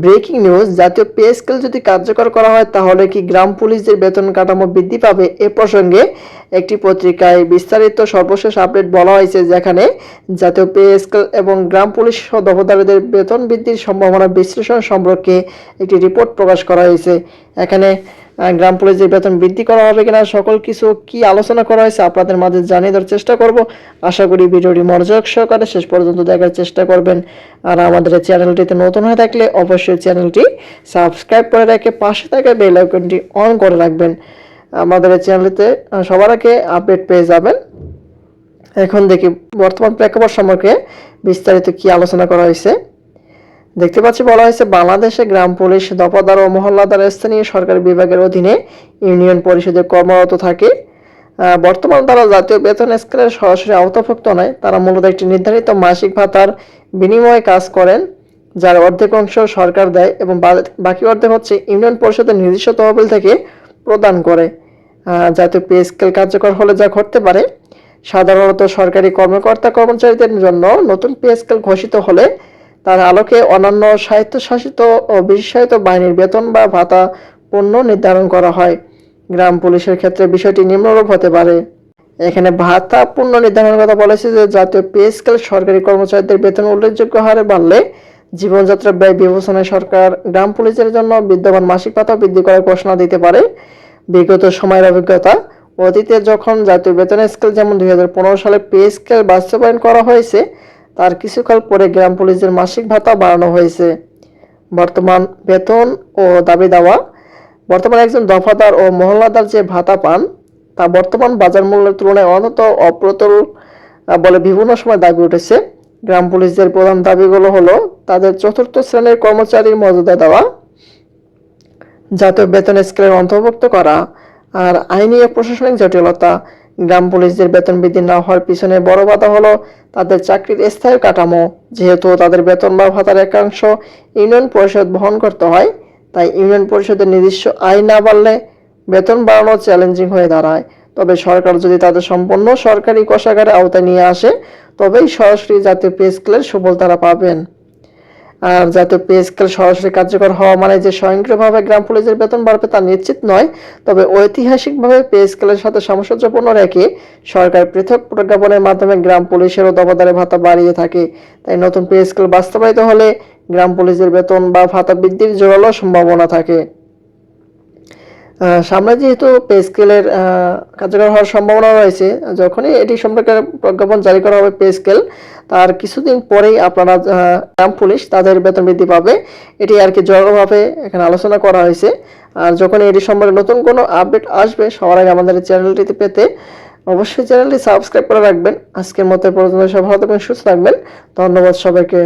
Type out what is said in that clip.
Breaking news, জাতীয় pay scale যদি কার্যকর করা হয়, তাহলে কি গ্রাম পুলিশদের বেতন কাঠামো বৃদ্ধি পাবে? এ প্রসঙ্গে একটি পত্রিকায় বিস্তারিত সর্বশেষ আপডেট বলা হয়েছে, যেখানে জাতীয় পে স্কেল এবং গ্রাম পুলিশ সহ বেতন বৃদ্ধির সম্ভাবনা বিশ্লেষণ সম্পর্কে একটি রিপোর্ট প্রকাশ করা হয়েছে। এখানে গ্রাম পুলিশের বেতন বৃদ্ধি করা হবে কিনা, সকল কিছু কি আলোচনা করা হয়েছে আপনাদের মাঝে জানিয়ে দেওয়ার চেষ্টা করব। আশা করি ভিডিওটি মনোযোগ সহকারে শেষ পর্যন্ত দেখার চেষ্টা করবেন। আর আমাদের চ্যানেলটিতে নতুন হয়ে থাকলে অবশ্যই চ্যানেলটি সাবস্ক্রাইব করে রেখে পাশে থাকা বেল আইকনটি অন করে রাখবেন। আমাদের চ্যানেলটিতে সবার আগে আপডেট পেয়ে যাবেন। এখন দেখি বর্তমান প্রেক্ষাপট সম্পর্কে বিস্তারিত কি আলোচনা করা হয়েছে। দেখতে পাচ্ছি, বলা হয়েছে বাংলাদেশে গ্রাম পুলিশ দফাদার ও মহল্লাদার স্থানীয় সরকারি বিভাগের অধীনে ইউনিয়ন পরিষদে কর্মরত থাকে। বর্তমানে তারা জাতীয় বেতন স্কেলের সরাসরি আওতাভুক্ত নয়। তারা মূলত একটি নির্ধারিত মাসিক ভাতার বিনিময়ে কাজ করেন, যার অর্ধেক অংশ সরকার দেয় এবং বাকি অর্ধেক হচ্ছে ইউনিয়ন পরিষদের নিজস্ব তহবিল থেকে প্রদান করে। জাতীয় পে স্কেল কার্যকর হলে যা ঘটতে পারে, সাধারণত সরকারি কর্মকর্তা কর্মচারীদের জন্য নতুন পে স্কেল ঘোষিত হলে তার আলোকে অন্যান্য স্বায়ত্তশাসিত ও বিশেষায়িত বাহিনীর বেতন বা ভাতা পণ্য নির্ধারণ করা হয়। গ্রাম পুলিশের ক্ষেত্রে বিষয়টি নিম্নরূপ হতে পারে। এখানে ভাতা পূর্ণ নির্ধারণের কথা বলেছে যে জাতীয় পে স্কেল সরকারি কর্মচারীদের বেতন উল্লেখযোগ্য হারে বাড়লে জীবনযাত্রা ব্যয় বিবেচনায় সরকার গ্রাম পুলিশের জন্য বিদ্যমান মাসিক ভাতা বৃদ্ধি করার ঘোষণা দিতে পারে। বিগত সময়ের অভিজ্ঞতা, অতীতে যখন জাতীয় বেতন স্কেল যেমন দুই হাজার পনেরো সালে পে স্কেল বাস্তবায়ন করা হয়েছে তার কিছুকাল পরে গ্রাম পুলিশের মাসিক ভাতা বাড়ানো হয়েছে। বর্তমান বেতন ও দাবি দাওয়া। বর্তমানে একজন দফাদার ও মহল্লাদার যে ভাতা পান, তা বর্তমান বাজার মূল্যের তুলনায় অন্তত অপ্রতুল বলে বিভিন্ন সময় দাবি উঠেছে। গ্রাম পুলিশদের প্রধান দাবিগুলো হলো তাদের চতুর্থ শ্রেণির কর্মচারীর মর্যাদা দেওয়া, জাতীয় বেতন স্কেলের অন্তর্ভুক্ত করা, আর আইনি ও প্রশাসনিক জটিলতা। গ্রাম পুলিশদের বেতন বৃদ্ধি না হওয়ার পিছনে বড় বাধা হলো তাদের চাকরির স্থায়ী কাঠামো, যেহেতু তাদের বেতন বা ভাতার একাংশ ইউনিয়ন পরিষদ বহন করতে হয়, তাই ইউনিয়ন পরিষদের নিজস্ব আয় না বাড়লে বেতন বাড়ানো চ্যালেঞ্জিং হয়ে দাঁড়ায়। তবে সরকার যদি তাদের সম্পূর্ণ সরকারি কোষাগারে আওতায় নিয়ে আসে, তবেই সরাসরি জাতীয় পে স্কেলের সুফল তারা পাবেন। জাতীয় পে স্কেল সরাসরি কার্যকর হওয়া মানে যে স্বয়ংক্রিয়ভাবে গ্রাম পুলিশের বেতন বাড়বে তা নিশ্চিত নয়, তবে ঐতিহাসিকভাবে পে স্কেলের সাথে সামঞ্জস্যপূর্ণ রেখে সরকার পৃথক প্রজ্ঞাপনের মাধ্যমে গ্রাম পুলিশেরও ও ভাতা বাড়িয়ে থাকে। তাই নতুন পে স্কেল বাস্তবায়িত হলে গ্রাম পুলিশের বেতন বা ভাতা বৃদ্ধির জোরালো সম্ভাবনা থাকে। সামনে যেহেতু পে স্কেলের কার্যকর হওয়ার সম্ভাবনা রয়েছে, যখনই এটি সম্পর্কে প্রজ্ঞাপন জারি করা হবে পে স্কেল তার কিছুদিন পরেই আপনারা গ্রাম পুলিশ তাদের বেতন বৃদ্ধি পাবে। এটি আর কি জড়োভাবে এখানে আলোচনা করা হয়েছে। আর যখন এটি সম্পর্কে নতুন কোনো আপডেট আসবে, সবার আগে আমাদের চ্যানেলটিতে পেতে অবশ্যই চ্যানেলটি সাবস্ক্রাইব করে রাখবেন। আজকের মতো পর্যন্ত সব ভালো থাকবেন, সুস্থ থাকবেন। ধন্যবাদ সবাইকে।